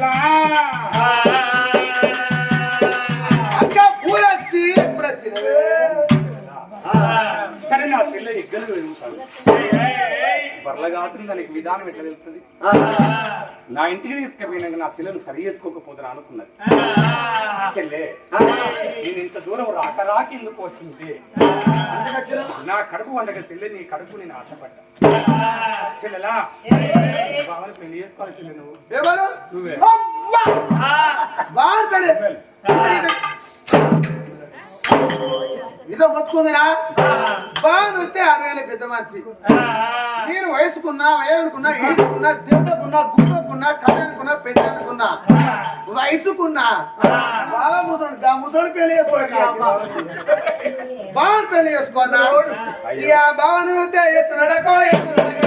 lá. ఉంటాడు బర్ల కాసిన దానికి విధానం ఎట్లా తెలుస్తుంది? నా ఇంటికి తీసుకుపోయినాక నా శిలను సరి చేసుకోకపోతే అనుకున్నది. చెల్లే నేను ఇంత దూరం రాక రాక ఎందుకు వచ్చింది? నా కడుపు వండక చెల్లె నీ కడుపు నేను ఆశపడ్డా. చెల్లెలా బావని పెళ్ళి చేసుకోవాలి చెల్లె నువ్వు. నువ్వే. బాగా ఇదో మొత్తుకుందిరా బాగా వస్తే ఆరు వేల పెద్ద మనిషి నేను వయసుకున్నా వయనుకున్నా ఈడుకున్నా దెబ్బకున్నా గుమ్మకున్నా కళ్ళనుకున్నా పెద్దనుకున్నా వయసుకున్నా బాగా ముసడు గా ముసడు పెళ్ళి చేసుకోవాలి బాగా పెళ్ళి చేసుకోన్నా ఇక బావను వస్తే ఎత్తు నడకో ఎత్తు నడక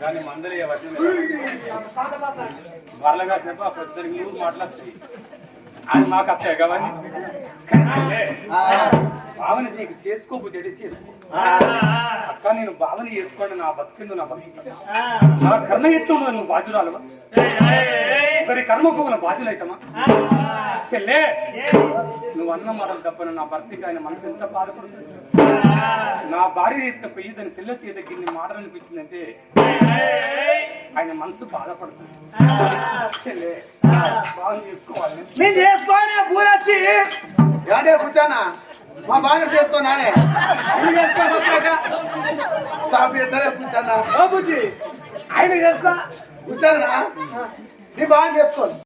దాన్ని మందలి బర్లగా చెప్ప పొద్దున నువ్వు మాట్లాడుతుంది అది మాకు అత్తాయి ఆ, భావన నీకు చేసుకోబుద్ధి చేసుకో. ఆ, అక్క నేను భావన చేసుకోండి నా బతికిందు నా బతికి నా కర్మ ఎట్లుండదు నువ్వు బాధ్యురాలవా? ఒకరి కర్మకు ఒక బాధ్యులు అవుతామా చెల్లే నువ్వు అన్న మాటలు తప్పను నా భర్తకి ఆయన మనసు ఎంత బాధపడుతుంది? నా భార్య తీసుకపోయి దాని చెల్లె చేతకి ఇన్ని మాటలు అనిపించిందంటే ఆయన మనసు బాధపడుతుంది. నేను చేసుకోనే పూరొచ్చి ఏంటే కూర్చోనా? మా బాగా చేసుకోనానే సాపు ఇద్దరే కూర్చోనా? బాబుజీ ఆయన చేసుకో. కూర్చోనా? నీ బాగా చేసుకోను